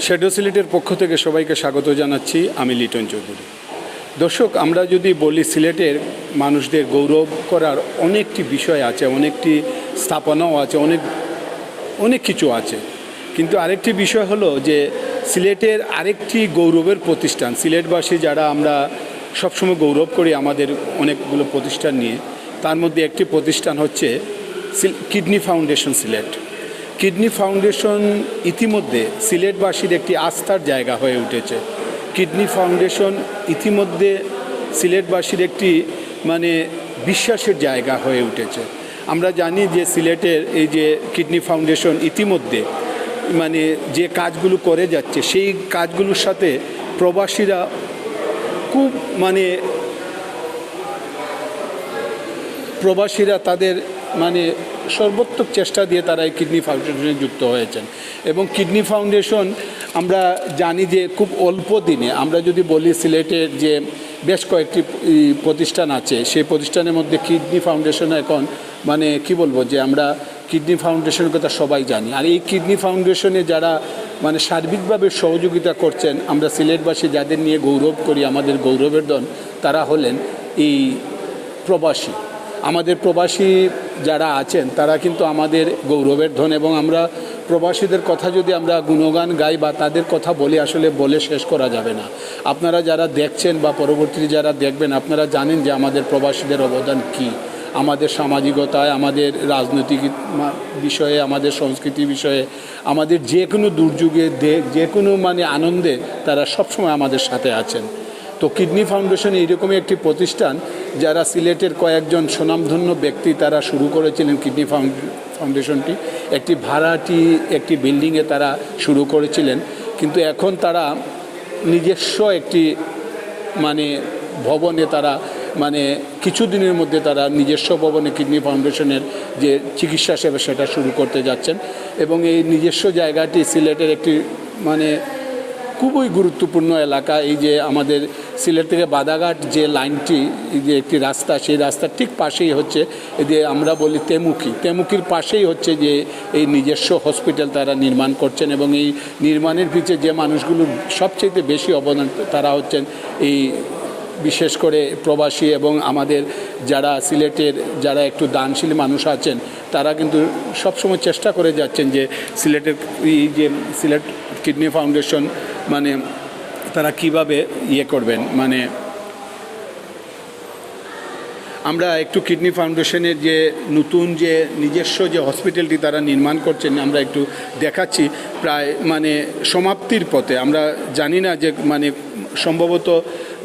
Shadow সিলেটের পক্ষ থেকে সবাইকে স্বাগত জানাচ্ছি। আমি লিটন চৌধুরী। দর্শক, আমরা যদি বলি সিলেটের মানুষদের গৌরব করার অনেকটি বিষয় আছে, অনেকটি স্থাপনাও আছে, অনেক অনেক কিছু আছে। কিন্তু আরেকটি বিষয় হলো যে সিলেটের আরেকটি গৌরবের প্রতিষ্ঠান। সিলেটবাসী যারা আমরা সবসময় গৌরব করি আমাদের অনেকগুলো প্রতিষ্ঠান নিয়ে, তার মধ্যে একটি প্রতিষ্ঠান হচ্ছে kidney foundation Sylhet. Kidney foundation ইতিমধ্যে সিলেটবাসীর একটি আস্থার জায়গা হয়ে উঠেছে। কিডনি ফাউন্ডেশন ইতিমধ্যে সিলেটবাসীর একটি মানে বিশ্বাসের জায়গা হয়ে উঠেছে। আমরা জানি যে সিলেটের এই যে কিডনি ফাউন্ডেশন ইতিমধ্যে মানে যে কাজগুলো করে যাচ্ছে, সেই কাজগুলোর সাথে প্রবাসীরা খুব মানে প্রবাসীরা তাদের মানে সর্বোত্তক চেষ্টা দিয়ে তারা এই কিডনি ফাউন্ডেশনে যুক্ত হয়েছেন। এবং কিডনি ফাউন্ডেশন আমরা জানি যে খুব অল্প দিনে, আমরা যদি বলি সিলেটের যে বেশ কয়েকটি প্রতিষ্ঠান আছে, সেই প্রতিষ্ঠানের মধ্যে কিডনি ফাউন্ডেশন এখন মানে কি বলব যে আমরা কিডনি ফাউন্ডেশনের কথা সবাই জানি। আর এই কিডনি ফাউন্ডেশনে যারা মানে সার্বিকভাবে সহযোগিতা করছেন, আমরা সিলেটবাসী যাদের নিয়ে গৌরব করি, আমাদের গৌরবের দন তারা হলেন এই প্রবাসী। আমাদের প্রবাসী যারা আছেন, তারা কিন্তু আমাদের গৌরবের ধন এবং আমরা প্রবাসীদের কথা যদি আমরা গুণগান গাই বা তাদের কথা বলি, আসলে বলে শেষ করা যাবে না। আপনারা যারা দেখছেন বা পরবর্তীতে যারা দেখবেন, আপনারা জানেন যে আমাদের প্রবাসীদের অবদান কী। আমাদের সামাজিকতায়, আমাদের রাজনৈতিক বিষয়ে, আমাদের সংস্কৃতি বিষয়ে, আমাদের যে কোনো দুর্যোগে যে কোনো মানে আনন্দে তারা সবসময় আমাদের সাথে আছেন। তো কিডনি ফাউন্ডেশন এইরকমই একটি প্রতিষ্ঠান, যারা সিলেটের কয়েকজন সুনামধন্য ব্যক্তি তারা শুরু করেছিলেন কিডনি ফাউন্ড- ফাউন্ডেশনটি। একটি ভাড়াটি একটি বিল্ডিংয়ে তারা শুরু করেছিলেন। কিন্তু এখন তারা নিজস্ব একটি মানে ভবনে তারা মানে কিছুদিনের মধ্যে তারা নিজস্ব ভবনে কিডনি ফাউন্ডেশনের যে চিকিৎসা সেবা সেটা শুরু করতে যাচ্ছেন। এবং এই নিজস্ব জায়গাটি সিলেটের একটি মানে খুবই গুরুত্বপূর্ণ এলাকা। এই যে আমাদের সিলেট থেকে বাদাঘাট যে লাইনটি, এই যে একটি রাস্তা, সেই রাস্তার ঠিক পাশেই হচ্ছে যে আমরা বলি তেমুকি তেমুকির পাশেই হচ্ছে যে এই নিজস্ব হসপিটাল তারা নির্মাণ করছেন এবং এই নির্মাণের পিছিয়ে যে মানুষগুলো সবচেয়ে বেশি অবদান, তারা হচ্ছেন এই বিশেষ করে প্রবাসী এবং আমাদের যারা সিলেটের, যারা একটু দানশীল মানুষ আছেন, তারা কিন্তু সবসময় চেষ্টা করে যাচ্ছেন যে সিলেটের, এই যে সিলেট কিডনি ফাউন্ডেশন মানে তারা কীভাবে ইয়ে করবেন? মানে আমরা একটু কিডনি ফাউন্ডেশনের যে নতুন যে নিজস্ব যে হসপিটালটি তারা নির্মাণ করছেন, আমরা একটু দেখাচ্ছি। প্রায় মানে সমাপ্তির পথে, আমরা জানি না যে মানে সম্ভবত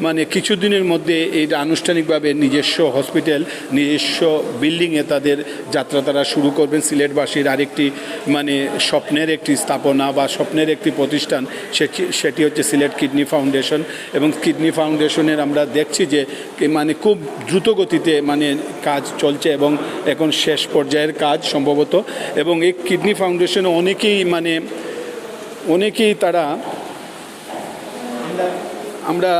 মানে কিছুদিনের মধ্যে এইটা আনুষ্ঠানিকভাবে নিজস্ব হসপিটাল, নিজস্ব বিল্ডিংয়ে তাদের যাত্রা তারা শুরু করবেন। সিলেটবাসীর আরেকটি মানে স্বপ্নের একটি স্থাপনা বা স্বপ্নের একটি প্রতিষ্ঠান, সেটি সেটি হচ্ছে সিলেট কিডনি ফাউন্ডেশন। এবং কিডনি ফাউন্ডেশনের আমরা দেখছি যে মানে খুব দ্রুত গতিতে মানে কাজ চলছে এবং এখন শেষ পর্যায়ের কাজ সম্ভবত। এবং এই কিডনি ফাউন্ডেশনে অনেকেই মানে অনেকেই তারা আমরা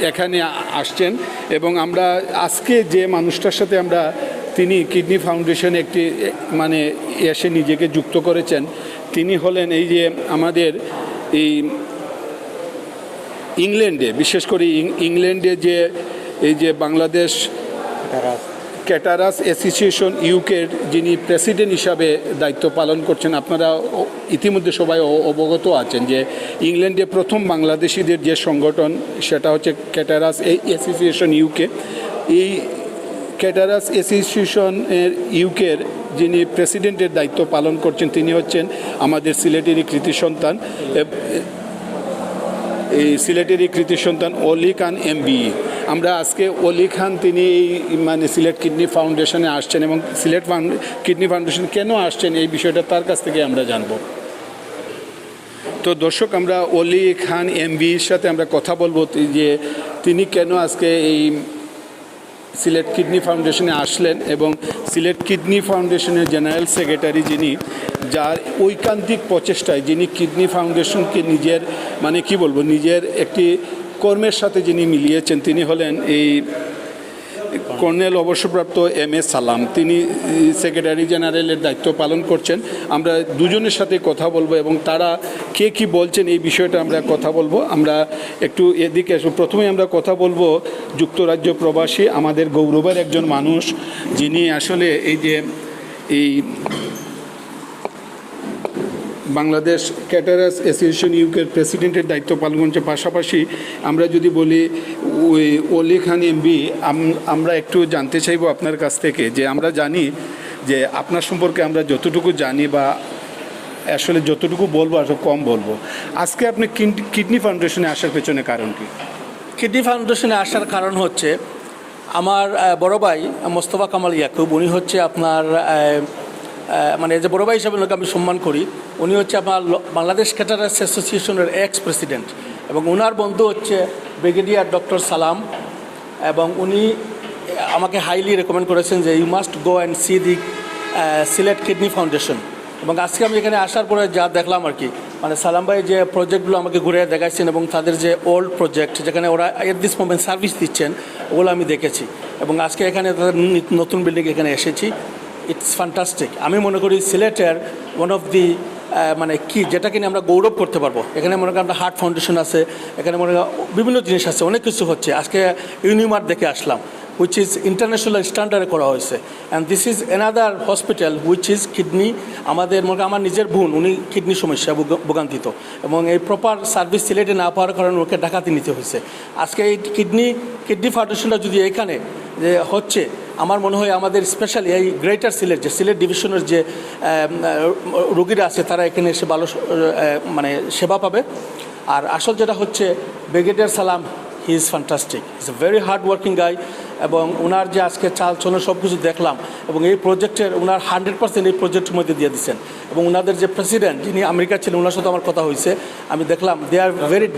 এখানে আসছেন এবং আমরা আজকে যে মানুষটার সাথে আমরা, তিনি কিডনি ফাউন্ডেশন একটি মানে এসে নিজেকে যুক্ত করেছেন, তিনি হলেন এই যে আমাদের এই ইংল্যান্ডে, বিশেষ করে ইংল্যান্ডে যে, এই যে বাংলাদেশ ক্যাটারাস অ্যাসোসিয়েশন ইউকের যিনি প্রেসিডেন্ট হিসাবে দায়িত্ব পালন করছেন, আপনারা ইতিমধ্যে সবাই অবগত আছেন যে ইংল্যান্ডে প্রথম বাংলাদেশিদের যে সংগঠন, সেটা হচ্ছে ক্যাটারাস অ্যাসোসিয়েশন ইউকে। এই ক্যাটারাস অ্যাসোসিয়েশনের ইউকের যিনি প্রেসিডেন্টের দায়িত্ব পালন করছেন, তিনি হচ্ছেন আমাদের সিলেটেরই কৃতি সন্তান। এই সিলেটেরই কৃতি সন্তান অলি খান এমবিই আমরা আজকে অলি খান, তিনি এই মানে সিলেট কিডনি ফাউন্ডেশনে আসছেন এবং সিলেট কিডনি ফাউন্ডেশন কেন আসছেন এই বিষয়টা তার কাছ থেকে আমরা জানব। তো দর্শক, আমরা অলি খান এমবির সাথে আমরা কথা বলব যে তিনি কেন আজকে এই সিলেট কিডনি ফাউন্ডেশনে আসলেন এবং সিলেট কিডনি ফাউন্ডেশনের জেনারেল সেক্রেটারি যিনি, যার ঐকান্তিক প্রচেষ্টায় যিনি কিডনি ফাউন্ডেশনকে নিজের মানে কি বলব, নিজের একটি কর্মের সাথে যিনি মিলিয়েছেন, তিনি হলেন এই কর্নেল অবসরপ্রাপ্ত এম এস সালাম। তিনি সেক্রেটারি জেনারেলের দায়িত্ব পালন করছেন। আমরা দুজনের সাথে কথা বলব এবং তারা কে কি বলছেন এই বিষয়টা আমরা কথা বলব। আমরা একটু এদিকে আসব। প্রথমেই আমরা কথা বলব যুক্তরাজ্য প্রবাসী, আমাদের গৌরবের একজন মানুষ, যিনি আসলে এই যে এই বাংলাদেশ ক্যাটারাস অ্যাসোসিয়েশন ইউকের প্রেসিডেন্টের দায়িত্ব পালন করছে। পাশাপাশি আমরা যদি বলি, ওই অলি খান এমবি আমরা একটু জানতে চাইব আপনার কাছ থেকে যে আমরা জানি যে আপনার সম্পর্কে আমরা যতটুকু জানি বা আসলে যতটুকু বলব আসলে কম বলব। আজকে আপনি কিড- কিডনি ফাউন্ডেশনে আসার পেছনে কারণ কি? কিডনি ফাউন্ডেশনে আসার কারণ হচ্ছে, আমার বড় ভাই মোস্তফা কামাল ইয়াকুব, উনি হচ্ছে আপনার মানে যে বড় ভাই হিসাবে আমি সম্মান করি, উনি হচ্ছে আমার বাংলাদেশ ক্যাটারাস অ্যাসোসিয়েশনের এক্স প্রেসিডেন্ট এবং ওনার বন্ধু হচ্ছে ব্রিগেডিয়ার ডক্টর সালাম এবং উনি আমাকে হাইলি রেকমেন্ড করেছেন যে you must go and see the Sylhet kidney foundation এবং আজকে আমি এখানে আসার পরে যা দেখলাম আর কি মানে সালাম ভাই যে প্রজেক্টগুলো আমাকে ঘুরে দেখাচ্ছেন এবং তাদের যে ওল্ড প্রজেক্ট যেখানে ওরা এট দিস মোমেন্ট সার্ভিস দিচ্ছেন, ওগুলো আমি দেখেছি এবং আজকে এখানে তাদের নতুন বিল্ডিং এখানে এসেছি। ইটস ফ্যান্টাস্টিক আমি মনে করি সিলেটের ওয়ান অফ দি মানে কি যেটা কিনে আমরা গৌরব করতে পারব। এখানে মনে করি আমরা হার্ট ফাউন্ডেশন আছে, এখানে মনে বিভিন্ন জিনিস আছে, অনেক কিছু হচ্ছে। আজকে ইউনিমার্ট দেখে আসলাম। হুইচ ইজ ইন্টারন্যাশনাল স্ট্যান্ডার্ডে করা হয়েছে। And this is another hospital which is kidney আমাদের মনে আমার নিজের বোন, উনি কিডনি সমস্যা ভোগান্তিত। এবং এই প্রপার সার্ভিস সিলেটে না পাওয়ার কারণে ওকে ডাকাতি নিতে হয়েছে। আজকে এই কিডনি কিডনি ফাউন্ডেশনটা যদি এখানে, যে হচ্ছে, আমার মনে হয় আমাদের স্পেশালি এই গ্রেটার সিলেট, যে সিলেট ডিভিশনের যে রোগীরা আছে, তারা এখানে এসে ভালো মানে সেবা পাবে। আর আসল যেটা হচ্ছে, brigadier Salam he is fantastic is a very hard working guy এবং ওনার যে আজকে চাল চলন সব কিছু দেখলাম এবং এই প্রজেক্টের ওনার হান্ড্রেড পার্সেন্ট এই প্রজেক্টের মধ্যে দিয়ে দিচ্ছেন এবং ওনাদের যে প্রেসিডেন্ট যিনি আমেরিকা ছিলেন ওনার সাথে আমার কথা হয়েছে। আমি দেখলাম দে আর ভেরি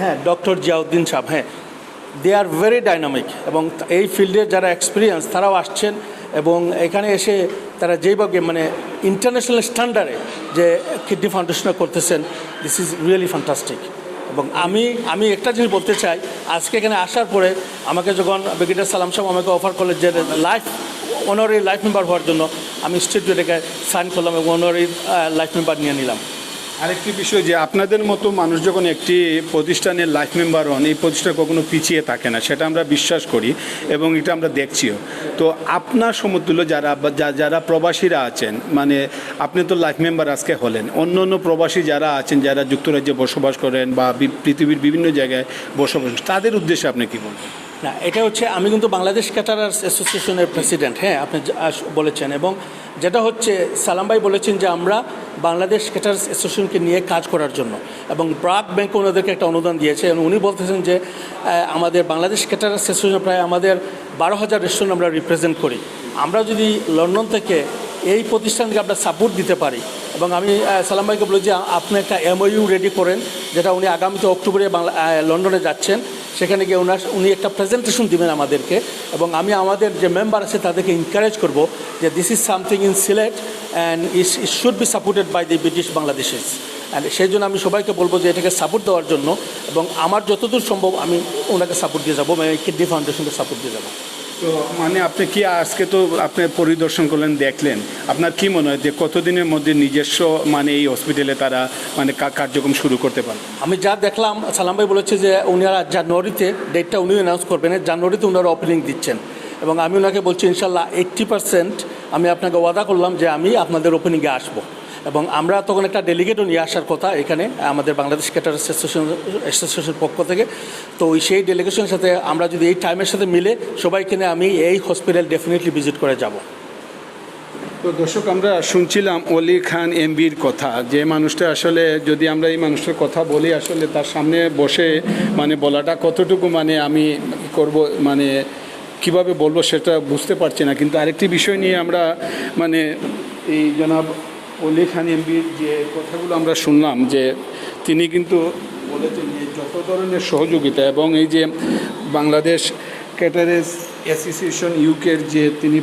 হ্যাঁ ডক্টর জিয়াউদ্দিন সাহেব হ্যাঁ। দে আর ভেরি ডাইনামিক এবং এই ফিল্ডের যারা এক্সপিরিয়েন্স তারাও আসছেন এবং এখানে এসে তারা যেইভাবে মানে ইন্টারন্যাশনাল স্ট্যান্ডার্ডে যে কিডনি ফাউন্ডেশনটা করতেছেন দিস ইজ রিয়েলি ফ্যান্টাস্টিক এবং আমি আমি একটা জিনিস বলতে চাই, আজকে এখানে আসার পরে আমাকে যখন ব্রিগেডিয়ার সালাম সাহেব আমাকে অফার করলেন যে লাইফ অনারি লাইফ মেম্বার হওয়ার জন্য, আমি স্টেট এটাকে সাইন করলাম এবং অনারি লাইফ মেম্বার নিয়ে নিলাম। আরেকটি বিষয় যে আপনাদের মতো মানুষ যখন একটি প্রতিষ্ঠানের লাইফ মেম্বার হন, এই প্রতিষ্ঠান কখনো পিছিয়ে থাকে না, সেটা আমরা বিশ্বাস করি এবং এটা আমরা দেখছিও। তো আপনার সমতুল্য যারা যারা প্রবাসীরা আছেন মানে আপনি তো লাইফ মেম্বার আজকে হলেন, অন্য অন্য প্রবাসী যারা আছেন, যারা যুক্তরাজ্যে বসবাস করেন বা পৃথিবীর বিভিন্ন জায়গায় বসবাস তাদের উদ্দেশ্যে আপনি কী বলবেন? না, এটা হচ্ছে আমি কিন্তু বাংলাদেশ ক্যাটারার্স অ্যাসোসিয়েশনের প্রেসিডেন্ট হ্যাঁ আপনি বলেছেন। এবং যেটা হচ্ছে, সালাম ভাই বলেছেন যে আমরা বাংলাদেশ ক্যাটারার্স অ্যাসোসিয়েশনকে নিয়ে কাজ করার জন্য। এবং ব্রাক ব্যাংক ওনাদেরকে একটা অনুদান দিয়েছে। এবং উনি বলতেছেন যে আমাদের বাংলাদেশ ক্যাটারার্স অ্যাসোসিয়েশন প্রায় আমাদের বারো হাজার রেস্টুরেন্ট আমরা রিপ্রেজেন্ট করি। আমরা যদি লন্ডন থেকে এই প্রতিষ্ঠানকে আমরা সাপোর্ট দিতে পারি, এবং আমি সালাম ভাইকে বলি যে, আপনি একটা এমওইউ রেডি করেন, যেটা উনি আগামীতে অক্টোবরে বাংলা লন্ডনে যাচ্ছেন। সেখানে গিয়ে ওনার উনি একটা প্রেজেন্টেশন দিবেন আমাদেরকে এবং আমি আমাদের যে মেম্বার আছে তাদেরকে এনকারেজ করব যে this is something in Sylhet and is it should be supported by the British Bangladeshis and সেই জন্য আমি সবাইকে বলব যে এটাকে সাপোর্ট দেওয়ার জন্য এবং আমার যতদূর সম্ভব আমি ওনাকে সাপোর্ট দিয়ে যাব কিডনি ফাউন্ডেশনকে সাপোর্ট দিয়ে যাব। তো মানে আপনি কি আজকে তো আপনি পরিদর্শন করলেন, দেখলেন। আপনার কি মনে হয় যে কতদিনের মধ্যে নিজস্ব মানে এই হসপিটালে তারা মানে কার্যক্রম শুরু করতে পারবে? আমি যা দেখলাম, সালাম ভাই বলেছে যে উনারা জানুয়ারিতে ডেটটা উনি অ্যানাউন্স করবেন জানুয়ারিতে ওনারা ওপেনিং দিচ্ছেন। এবং আমি ওনাকে বলছি ইনশাল্লাহ এইট্টি পার্সেন্ট আমি আপনাকে ওয়াদা করলাম যে আমি আপনাদের ওপেনিংয়ে আসব। এবং আমরা তখন একটা ডেলিগেটও নিয়ে আসার কথা এখানে, আমাদের বাংলাদেশ ক্যাটার অ্যাসোসিয়েশন অ্যাসোসিয়েশনের পক্ষ থেকে। তো ওই সেই ডেলিগেশনের সাথে আমরা যদি এই টাইমের সাথে মিলে, সবাইকে আমি এই হসপিটাল ডেফিনেটলি ভিজিট করে যাব। তো দর্শক, আমরা শুনছিলাম অলি খান এমবির কথা, যে মানুষটা আসলে, যদি আমরা এই মানুষটার কথা বলি, আসলে তার সামনে বসে মানে বলাটা কতটুকু মানে আমি করব মানে কীভাবে বলব সেটা বুঝতে পারছি না। কিন্তু আরেকটি বিষয় নিয়ে আমরা মানে এই জনাব অলি খান এমবির যে কথাগুলো আমরা শুনলাম যে তিনি কিন্তু বলেছেন যে যত ধরনের সহযোগিতা এবং এই যে বাংলাদেশ ক্যাটারেস অ্যাসোসিয়েশন ইউকের যে তিনি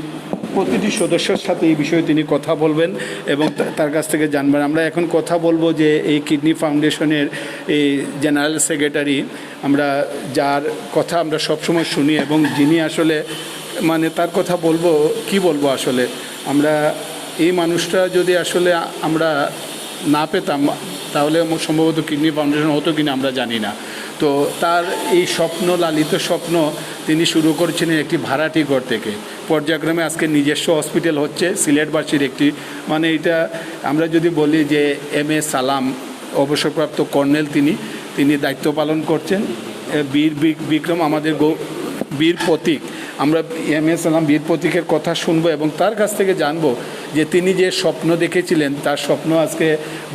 প্রতিটি সদস্যের সাথে এই বিষয়ে তিনি কথা বলবেন এবং তার কাছ থেকে জানবেন। আমরা এখন কথা বলব যে এই কিডনি ফাউন্ডেশনের এই জেনারেল সেক্রেটারি, আমরা যার কথা আমরা সবসময় শুনি এবং যিনি আসলে মানে তার কথা বলব, কি বলব আসলে? আমরা এই মানুষটা যদি আসলে আমরা না পেতাম, তাহলে সম্ভবত কিডনি ফাউন্ডেশন হতো কিনা আমরা জানি না। তো তার এই স্বপ্ন, লালিত স্বপ্ন তিনি শুরু করেছিলেন একটি ভাড়াটি ঘর থেকে। পর্যায়ক্রমে আজকে নিজস্ব হসপিটাল হচ্ছে সিলেটবাসীর একটি। মানে এটা আমরা যদি বলি যে এম এ সালাম, অবসরপ্রাপ্ত কর্নেল তিনি। তিনি দায়িত্ব পালন করছেন। বীর বিক- বিক্রম আমাদের বীর প্রতীক। আমরা এম এস সালাম বীর প্রতীকের কথা শুনব এবং তার কাছ থেকে জানব যে তিনি যে স্বপ্ন দেখেছিলেন, তার স্বপ্ন আজকে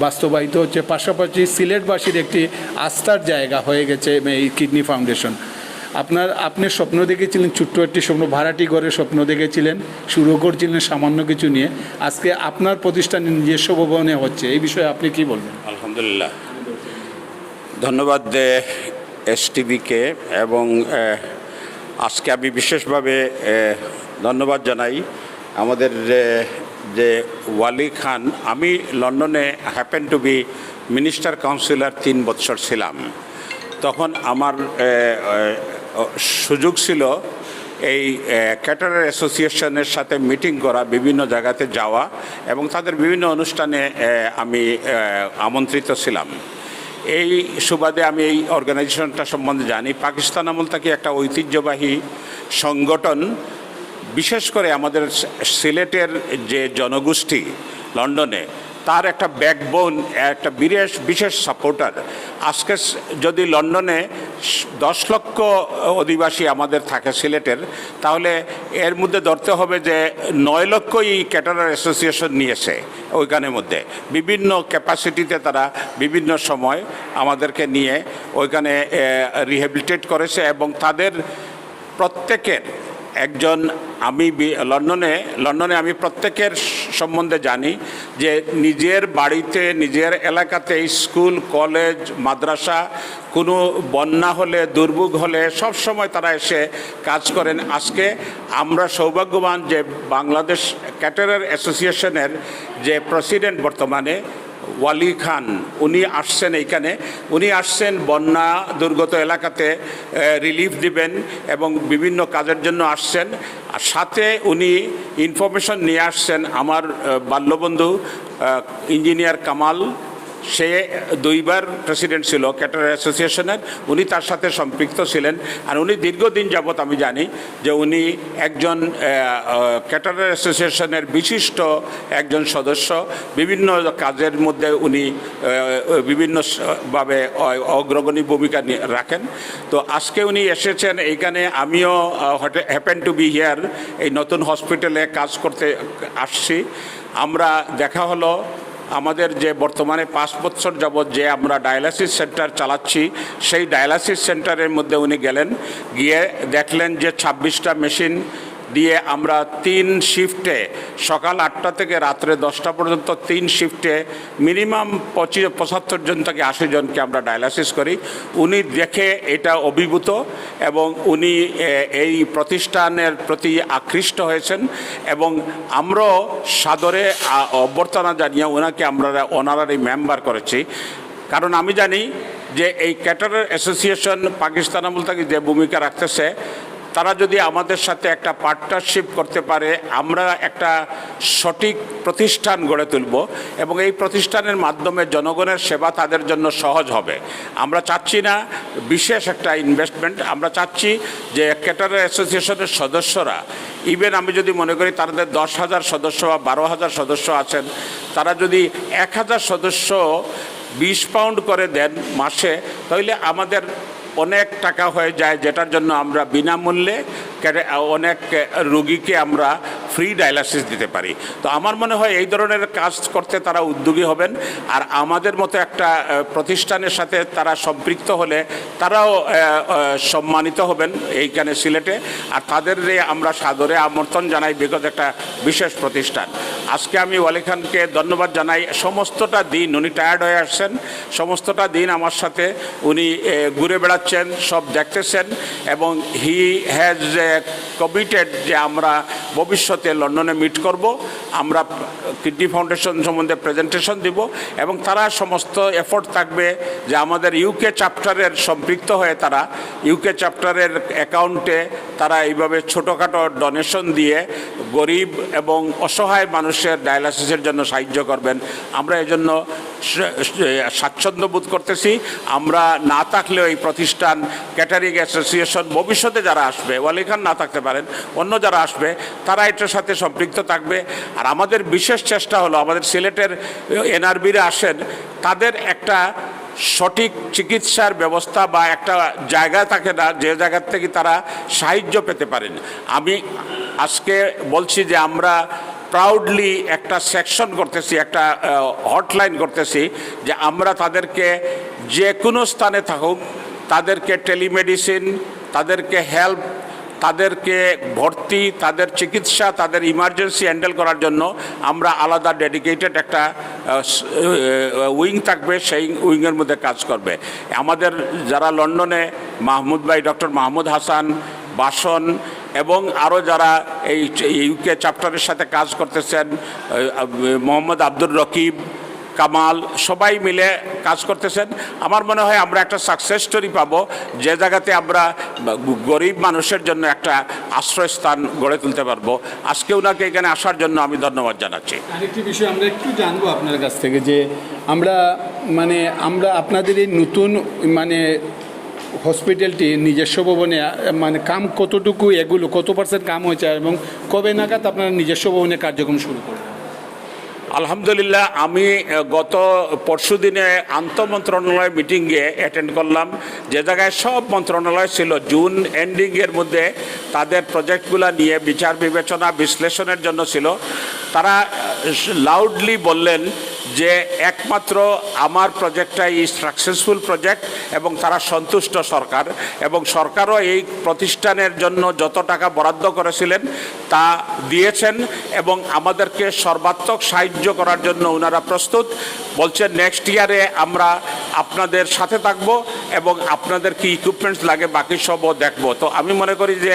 বাস্তবায়িত হচ্ছে। পাশাপাশি সিলেটবাসীর একটি আস্থার জায়গা হয়ে গেছে এই কিডনি ফাউন্ডেশন। আপনার, আপনি স্বপ্ন দেখেছিলেন, ছোট্ট একটি স্বপ্ন, ভাড়াটি ঘরে স্বপ্ন দেখেছিলেন, শুরু করছিলেন সামান্য কিছু নিয়ে। আজকে আপনার প্রতিষ্ঠান নিজস্ব ভবনে হচ্ছে, এই বিষয়ে আপনি কি বলবেন? আলহামদুলিল্লাহ। ধন্যবাদ এস টিভিকে এবং আজকে আমি বিশেষভাবে ধন্যবাদ জানাই। আমাদের যে- ওয়ালি খান, আমি লন্ডনে happen to be minister councillor তিন বৎসর ছিলাম। তখন আমার সুযোগ ছিল এই ক্যাটারার অ্যাসোসিয়েশনের সাথে মিটিং করা, বিভিন্ন জায়গাতে যাওয়া এবং তাদের বিভিন্ন অনুষ্ঠানে আমি আমন্ত্রিত ছিলাম। এই সুবাদে আমি এই অর্গানাইজেশনটা সম্বন্ধে জানি। পাকিস্তান আমল থেকে একটা ঐতিহ্যবাহী সংগঠন বিশেষ করে আমাদের সিলেটের যে জনগোষ্ঠী লন্ডনে, তার একটা ব্যাকবোন একটা বিশেষ বিশেষ সাপোর্টার আজকে যদি লন্ডনে দশ লক্ষ অধিবাসী আমাদের থাকে সিলেটের, তাহলে এর মধ্যে ধরতে হবে যে নয় লক্ষই ক্যাটারার অ্যাসোসিয়েশন নিয়েছে ওইখানের মধ্যে। বিভিন্ন ক্যাপাসিটিতে তারা বিভিন্ন সময় আমাদেরকে নিয়ে ওইখানে রিহ্যাবিলিটেট করেছে এবং তাদের প্রত্যেকের একজন আমি লন্ডনে লন্ডনে আমি প্রত্যেকের সম্বন্ধে জানি যে নিজের বাড়িতে, নিজের এলাকাতে স্কুল, কলেজ, মাদ্রাসা কোনো বন্যা হলে, দুর্ভোগ হলে সব সময় তারা এসে কাজ করেন। আজকে আমরা সৌভাগ্যবান যে বাংলাদেশ ক্যাটারার অ্যাসোসিয়েশনের যে প্রেসিডেন্ট বর্তমানে ওয়ালি খান, উনি আসছেন এইখানে। উনি আসছেন বন্যা দুর্গত এলাকাতে রিলিফ দিবেন এবং বিভিন্ন কাজের জন্য আসছেন। সাথে উনি ইনফরমেশন নিয়ে আসছেন আমার বাল্যবন্ধু ইঞ্জিনিয়ার কামাল সে দুইবার প্রেসিডেন্ট ছিল ক্যাটার অ্যাসোসিয়েশনের উনি তার সাথে সম্পৃক্ত ছিলেন। আর উনি দীর্ঘদিন যাবৎ আমি জানি যে উনি একজন ক্যাটারার অ্যাসোসিয়েশনের বিশিষ্ট একজন সদস্য। বিভিন্ন কাজের মধ্যে উনি আহ, বিভিন্ন স- ভাবে অ- অগ্রগণী ভূমিকা রাখেন। তো আজকে উনি এসেছেন এইখানে। আমিও হ্যাপেন টু বি হিয়ার এই নতুন হসপিটালে কাজ করতে আসছি। আমরা দেখা হলো। আমাদের যে বর্তমানে পাঁচ বছর যাবৎ যে আমরা ডায়ালাসিস সেন্টার চালাচ্ছি, সেই ডায়ালাসিস সেন্টারের মধ্যে উনি গেলেন, গিয়ে দেখলেন যে ছাব্বিশটা মেশিন দিয়ে আমরা তিন শিফটে সকাল আটটা থেকে রাত্রে দশটা পর্যন্ত তিন শিফটে মিনিমাম পঁচিশ, পঁচাত্তর জন থেকে আশি জনকে আমরা ডায়ালাসিস করি। উনি দেখে এটা অভিভূত এবং উনি এই প্রতিষ্ঠানের প্রতি আকৃষ্ট হয়েছেন এবং আমরাও সাদরে অভ্যর্থনা জানিয়ে ওনাকে আমরা অনারারি মেম্বার করেছি। কারণ আমি জানি যে এই ক্যাটারার অ্যাসোসিয়েশন পাকিস্তান আমল থেকে যে ভূমিকা রাখতেছে তারা যদি আমাদের সাথে একটা পার্টনারশিপ করতে পারে, আমরা একটা সঠিক প্রতিষ্ঠান গড়ে তুলব এবং এই প্রতিষ্ঠানের মাধ্যমে জনগণের সেবা তাদের জন্য সহজ হবে। আমরা চাচ্ছি না বিশেষ একটা ইনভেস্টমেন্ট আমরা চাচ্ছি যে ক্যাটারার অ্যাসোসিয়েশনের সদস্যরা ইভেন আমি যদি মনে করি তাদের দশ হাজার সদস্য বা বারো হাজার সদস্য আছেন, তারা যদি এক হাজার সদস্য বিশ পাউন্ড করে দেন মাসে, তাহলে আমাদের অনেক টাকা হয়ে যায় যেটার জন্য আমরা বিনামূল্যে অনেক রুগীকে আমরা ফ্রি ডায়ালাসিস দিতে পারি। তো আমার মনে হয় এই ধরনের কাজ করতে তারা উদ্যোগী হবেন আর আমাদের মতো একটা প্রতিষ্ঠানের সাথে তারা সম্পৃক্ত হলে তারাও সম্মানিত হবেন এইখানে সিলেটে। আর তাদের আমরা সাদরে আমন্ত্রণ জানাই বিগত একটা বিশেষ প্রতিষ্ঠান। আজকে আমি ওয়ালি খানকে ধন্যবাদ জানাই। সমস্তটা দিন উনি টায়ার্ড হয়ে আসছেন। সমস্তটা দিন আমার সাথে উনি ঘুরে বেড়াচ্ছেন। সব দেখতেছেন এবং হি হ্যাজ কমিটেড যে আমরা ভবিষ্যতে লন্ডনে মিট করব, আমরা কিডনি ফাউন্ডেশন সম্বন্ধে প্রেজেন্টেশন দিব এবং তারা সমস্ত এফোর্ট থাকবে যে আমাদের ইউকে চ্যাপ্টারের সম্পৃক্ত হয়ে তারা ইউকে চ্যাপ্টারের অ্যাকাউন্টে তারা এইভাবে ছোটোখাটো ডোনেশন দিয়ে গরিব এবং অসহায় মানুষের ডায়ালাসিসের জন্য সাহায্য করবেন। আমরা এজন্য স্বাচ্ছন্দ্য বোধ করতেছি, আমরা না থাকলেও এই প্রতিষ্ঠান ক্যাটারিং অ্যাসোসিয়েশন ভবিষ্যতে যারা আসবে, ওয়ালি খান না থাকতে পারেন, অন্য যারা আসবে, তারা এটার সাথে সম্পৃক্ত থাকবে। আর আমাদের বিশেষ চেষ্টা হলো, আমাদের সিলেটের এনআরবিরা আসেন, তাদের একটা সঠিক চিকিৎসার ব্যবস্থা বা একটা জায়গা থাকে না, যে জায়গার থেকে তারা সাহায্য পেতে পারেন। আমি আজকে বলছি যে আমরা প্রাউডলি একটা সেকশন করতেছি, একটা হটলাইন করতেছি, যে আমরা তাদেরকে যে কোনো স্থানে থাকুক তাদেরকে টেলিমেডিসিন, তাদেরকে হেল্প, তাদেরকে ভর্তি, তাদের চিকিৎসা, তাদের ইমার্জেন্সি হ্যান্ডেল করার জন্য আমরা আলাদা ডেডিকেটেড একটা উইং থাকবে, সেই উইংয়ের মধ্যে কাজ করবে। আমাদের যারা লন্ডনে মাহমুদ ভাই, ডক্টর মাহমুদ হাসান, বাসন এবং আরও যারা এই ইউকে চ্যাপ্টারের সাথে কাজ করতেছেন মোহাম্মদ আব্দুর রকিব কামাল, সবাই মিলে কাজ করতেছেন। আমার মনে হয় আমরা একটা সাকসেস স্টোরি পাবো। যে জায়গাতে আমরা গরিব মানুষের জন্য একটা আশ্রয়স্থান গড়ে তুলতে পারব। আজকে ওনাকে এখানে আসার জন্য আমি ধন্যবাদ জানাচ্ছি। আরেকটি বিষয় আমরা একটু জানব আপনার কাছ থেকে, যে আমরা মানে আমরা আপনাদের এই নতুন মানে হসপিটালটি নিজস্ব ভবনে মানে কাম কতটুকু এগুলো, কত পার্সেন্ট কাম হয়েছে, এবং কবে নাগাদ আপনারা নিজস্ব ভবনে কার্যক্রম শুরু করবেন? আলহামদুলিল্লাহ, আমি গত পরশু দিনে আন্তঃমন্ত্রণালয় মিটিংয়ে অ্যাটেন্ড করলাম। যে জায়গায় সব মন্ত্রণালয় ছিল জুন এন্ডিংয়ের মধ্যে তাদের প্রজেক্টগুলো নিয়ে বিচার বিবেচনা বিশ্লেষণের জন্য ছিল। তারা লাউডলি বললেন যে একমাত্র আমার প্রজেক্টটা প্রজেক্টটাই সাকসেসফুল প্রজেক্ট এবং তারা সন্তুষ্ট সরকার এবং সরকারও এই প্রতিষ্ঠানের জন্য যত টাকা বরাদ্দ করেছিলেন তা দিয়েছেন এবং আমাদেরকে সর্বাত্মক সাহায্য করার জন্য ওনারা প্রস্তুত। বলছেন নেক্সট ইয়ারে আমরা আপনাদের সাথে থাকব এবং আপনাদের কি ইকুইপমেন্টস লাগে বাকি সবও দেখব। তো আমি মনে করি যে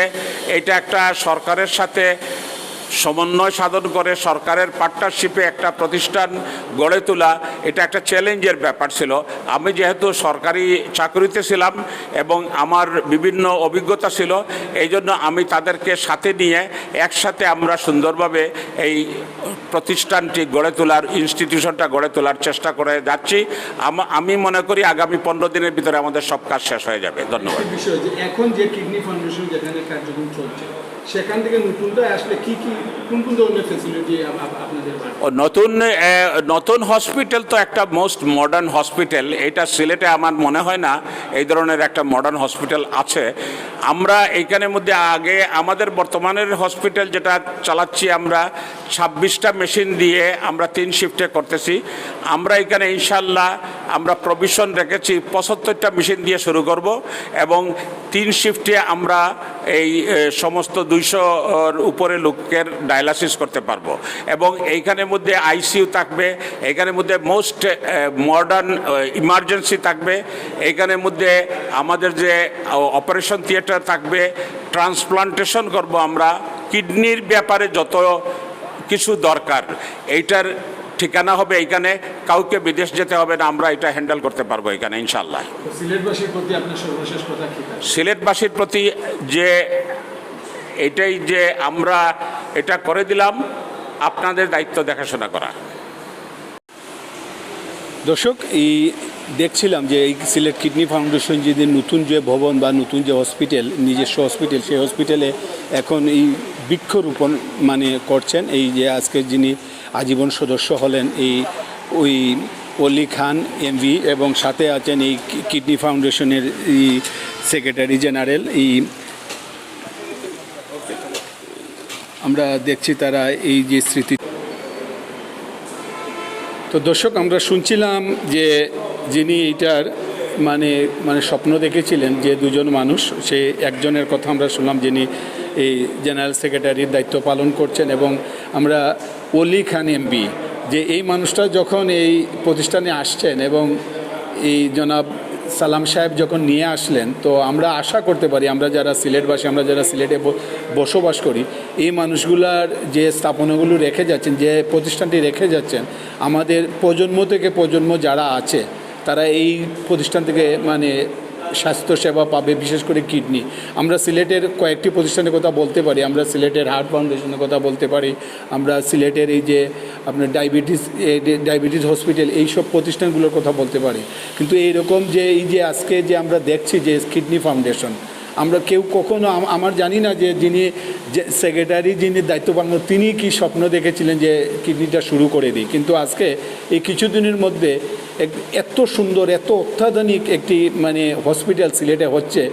এটা একটা সরকারের সাথে সমন্বয় সাধন করে সরকারের পার্টনারশিপে একটা প্রতিষ্ঠান গড়ে তোলা, এটা একটা চ্যালেঞ্জের ব্যাপার ছিল। আমি যেহেতু সরকারি চাকরিতে ছিলাম এবং আমার বিভিন্ন অভিজ্ঞতা ছিল এই জন্য আমি তাদেরকে সাথে নিয়ে একসাথে আমরা সুন্দরভাবে এই প্রতিষ্ঠানটি গড়ে তোলার ইনস্টিটিউশনটা গড়ে তোলার চেষ্টা করে যাচ্ছি। আমি মনে করি আগামী পনেরো দিনের ভিতরে আমাদের সব কাজ শেষ হয়ে যাবে। ধন্যবাদ। এখন যে কিডনি ফাউন্ডেশন যেখানে কার্যক্রম চলছে সেখান থেকে নতুনটা আসলে কি কি, কোন কোন ধরনের ফেসিলিটি নতুন নতুন হসপিটাল তো একটা মোস্ট মডার্ন হসপিটাল এটা সিলেটে আমার মনে হয় না এই ধরনের একটা মডার্ন হসপিটাল আছে। আমরা এইখানের মধ্যে আগে আমাদের বর্তমানের হসপিটাল যেটা চালাচ্ছি আমরা, ছাব্বিশটা মেশিন দিয়ে আমরা তিন শিফটে করতেছি। আমরা এখানে ইনশাল্লাহ আমরা প্রভিশন রেখেছি, পঁচাত্তরটা মেশিন দিয়ে শুরু করব এবং তিন শিফটে আমরা এই সমস্ত দুইশোর উপরে লোকের ডায়ালাসিস করতে পারব। এবং এইখানের মধ্যে আইসিইউ থাকবে এইখানের মধ্যে মোস্ট মডার্ন ইমার্জেন্সি থাকবে এইখানের মধ্যে আমাদের যে অপারেশন থিয়েটার থাকবে ট্রান্সপ্লান্টেশন করব আমরা। কিডনির ব্যাপারে যত কিছু দরকার, এইটার ঠিকানা হবে এইখানে কাউকে বিদেশ যেতে হবে না আমরা এটা হ্যান্ডেল করতে পারব এখানে ইনশাল্লাহ সিলেটবাসীর প্রতি আপনার সর্বশেষ কথা কি থাকবে? সিলেটবাসীর প্রতি যে এটাই যে আমরা এটা করে দিলাম আপনাদের দায়িত্ব দেখাশোনা করা। দর্শক এই দেখছিলাম যে এই সিলেট কিডনি ফাউন্ডেশন যে নতুন যে ভবন বা নতুন যে হসপিটাল নিজস্ব হসপিটাল সেই হসপিটালে এখন এই বৃক্ষরোপণ মানে করছেন। এই যে আজকে যিনি আজীবন সদস্য হলেন এই, ওই অলি খান এমভি এবং সাথে আছেন এই কিডনি ফাউন্ডেশনের এই সেক্রেটারি জেনারেল এই আমরা দেখছি তারা এই যে স্মৃতি। তো দর্শক, আমরা শুনছিলাম যে যিনি এইটার মানে মানে স্বপ্ন দেখেছিলেন যে দুজন মানুষ, সে একজনের কথা আমরা শুনলাম যিনি এই জেনারেল সেক্রেটারির দায়িত্ব পালন করছেন এবং আমরা অলি খান এমবি যে এই মানুষটা যখন এই প্রতিষ্ঠানে আসছেন এবং এই জনাব সালাম সাহেব যখন নিয়ে আসলেন, তো আমরা আশা করতে পারি, আমরা যারা সিলেটবাসী, আমরা যারা সিলেটে বসবাস করি, এই মানুষগুলার যে স্থাপনাগুলো রেখে যাচ্ছেন, যে প্রতিষ্ঠানটি রেখে যাচ্ছেন, আমাদের প্রজন্ম থেকে প্রজন্ম যারা আছে, তারা এই প্রতিষ্ঠান থেকে মানে স্বাস্থ্যসেবা পাবে, বিশেষ করে কিডনি। আমরা সিলেটের কয়েকটি প্রতিষ্ঠানের কথা বলতে পারি। আমরা সিলেটের হার্ট ফাউন্ডেশনের কথা বলতে পারি। আমরা সিলেটের এই যে আপনার ডায়াবেটিস ডায়াবেটিস হসপিটাল, এইসব প্রতিষ্ঠানগুলোর কথা বলতে পারি। কিন্তু এইরকম যে, এই যে আজকে যে আমরা দেখছি যে কিডনি ফাউন্ডেশন, আমরা কেউ কখনো আমার জানি না যে যিনি যে সেক্রেটারি যিনি দায়িত্ব পালন তিনি কি স্বপ্ন দেখেছিলেন যে কিডনিটা শুরু করে দিই। কিন্তু আজকে এই কিছুদিনের মধ্যে এত সুন্দর, এত অত্যাধুনিক একটি মানে হসপিটাল সিলেটে হচ্ছে।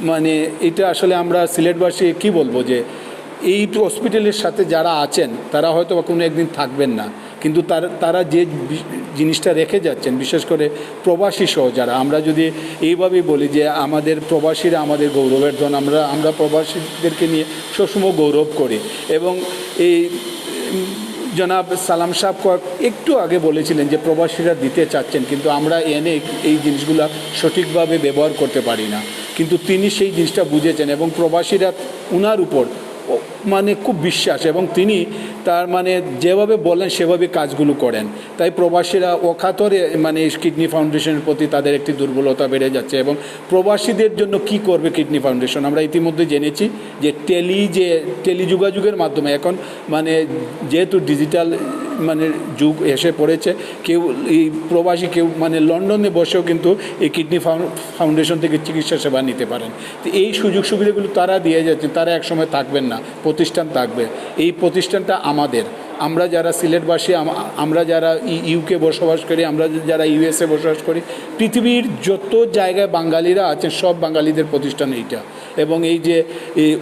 মানে এটা আসলে আমরা সিলেটবাসী কি বলব যে, এই হসপিটালের সাথে যারা আছেন, তারা হয়তো কোনো একদিন থাকবেন না। কিন্তু তার, তারা যে জিনিসটা রেখে যাচ্ছেন, বিশেষ করে প্রবাসী সহ যারা, আমরা যদি এইভাবেই বলি যে, আমাদের প্রবাসীরা আমাদের গৌরবের ধন, আমরা আমরা প্রবাসীদেরকে নিয়ে সবসময় গৌরব করি। এবং এই জনাব সালাম সাহেব কয়েক একটু আগে বলেছিলেন যে প্রবাসীরা দিতে চাচ্ছেন, কিন্তু আমরা এনে এই জিনিসগুলো সঠিকভাবে ব্যবহার করতে পারি না। কিন্তু তিনি সেই জিনিসটা বুঝেছেন এবং প্রবাসীরা উনার উপর মানে খুব বিশ্বাস এবং তিনি তার মানে যেভাবে বলেন সেভাবে কাজগুলো করেন। তাই প্রবাসীরা অখাতরে মানে কিডনি ফাউন্ডেশনের প্রতি তাদের একটি দুর্বলতা বেড়ে যাচ্ছে এবং প্রবাসীদের জন্য কি করবে কিডনি ফাউন্ডেশন? আমরা ইতিমধ্যে জেনেছি যে টেলি যে টেলিযোগাযোগের মাধ্যমে এখন মানে যেহেতু ডিজিটাল মানে যুগ এসে পড়েছে, কেউ এই প্রবাসী কেউ মানে লন্ডনে বসেও কিন্তু এই কিডনি ফাউন্ডেশন থেকে চিকিৎসা সেবা নিতে পারেন। তো এই সুযোগ সুবিধাগুলো তারা দিয়ে যাচ্ছে, তারা একসময় থাকবেন না। প্রতিষ্ঠান থাকবে। এই প্রতিষ্ঠানটা আমাদের। আমরা যারা সিলেটবাসী আমরা যারা ইউকে বসবাস করি, আমরা যারা ইউএসএ বসবাস করি, পৃথিবীর যত জায়গায় বাঙালিরা আছেন, সব বাঙালিদের প্রতিষ্ঠান এইটা। এবং এই যে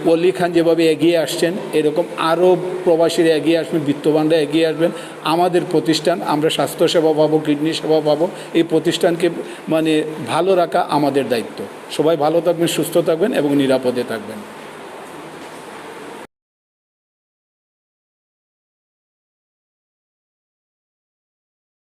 অলি খান যেভাবে এগিয়ে আসছেন, এরকম আরও প্রবাসীরা এগিয়ে আসবেন, বিত্তবানরা এগিয়ে আসবেন। আমাদের প্রতিষ্ঠান, আমরা স্বাস্থ্যসেবা পাবো, কিডনি সেবা পাবো, এই প্রতিষ্ঠানকে মানে ভালো রাখা আমাদের দায়িত্ব। সবাই ভালো থাকবেন, সুস্থ থাকবেন এবং নিরাপদে থাকবেন।